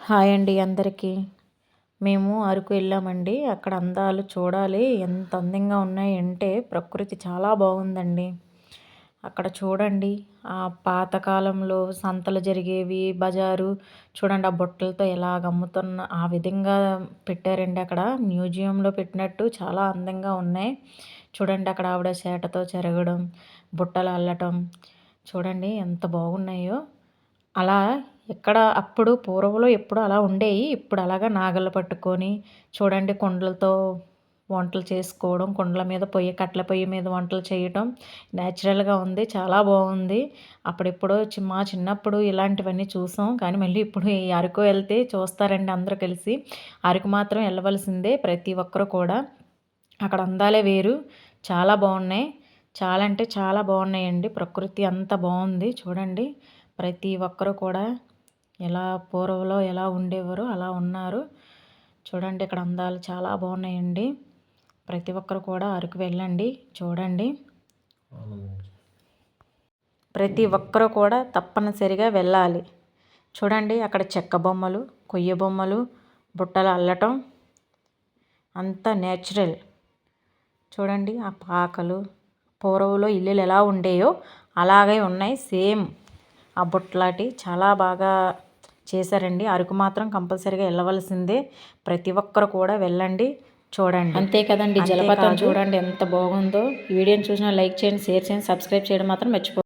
Hi అండి అందరికీ. మేము అరకు వెళ్ళామండి. అక్కడ అందాలు చూడాలి. ఎంత అందంగా ఉన్నాయంటే ప్రకృతి చాలా బాగుందండి. అక్కడ చూడండి. ఆ పాతకాలంలో సంతలు జరిగేవి బజారు చూడండి ఆ బుట్టలతో ఎలా అమ్ముతున్న ఆ విధంగా పెట్టారండి అక్కడ. మ్యూజియంలో పెట్టినట్టు చాలా అందంగా ఉన్నాయి. చూడండి అక్కడ ఆవిడ చేటతో చెరగడం బుట్టలు అల్లటం. చూడండి ఎంత బాగున్నాయో. అలా ఇక్కడ అప్పుడు పూర్వంలో ఎప్పుడు అలా ఉండేవి ఇప్పుడు అలాగా నాగళ్ళు పట్టుకొని చూడండి కుండలతో వంటలు చేసుకోవడం కుండల మీద పొయ్యి కట్టెల పొయ్యి మీద వంటలు చేయటం న్యాచురల్గా ఉంది చాలా బాగుంది. అప్పుడెప్పుడో మా చిన్నప్పుడు ఇలాంటివన్నీ చూసాం. కానీ మళ్ళీ ఇప్పుడు ఈ అరకు వెళ్తే చూస్తారండి అందరూ కలిసి. అరకు మాత్రం వెళ్ళవలసిందే ప్రతి ఒక్కరు కూడా. అక్కడ అందాలే వేరు. చాలా బాగున్నాయి. చాలా అంటే చాలా బాగున్నాయండి. ప్రకృతి అంత బాగుంది. చూడండి ప్రతి ఒక్కరు కూడా ఎలా పూర్వంలో ఎలా ఉండేవారో అలా ఉన్నారు. చూడండి ఇక్కడ అందాలు చాలా బాగున్నాయండి. ప్రతి ఒక్కరు కూడా అరకు వెళ్ళండి చూడండి. ప్రతి ఒక్కరు కూడా తప్పనిసరిగా వెళ్ళాలి. చూడండి అక్కడ చెక్క బొమ్మలు కొయ్య బొమ్మలు బుట్టలు అల్లటం. అంతా నేచురల్. చూడండి ఆ పాకలు పూర్వంలో ఇల్లులు ఎలా ఉండేయో అలాగే ఉన్నాయి. సేమ్ ఆ బుట్టలాటి చాలా బాగా చేశారండి. అరకు మాత్రం కంపల్సరీగా వెళ్ళవలసిందే. ప్రతి ఒక్కరు కూడా వెళ్ళండి చూడండి. అంతే కదండి. జలపాతం చూడండి ఎంత బాగుందో. ఈ వీడియోని చూసిన లైక్ చేయండి షేర్ చేయండి సబ్స్క్రైబ్ చేయడం మాత్రం మర్చిపో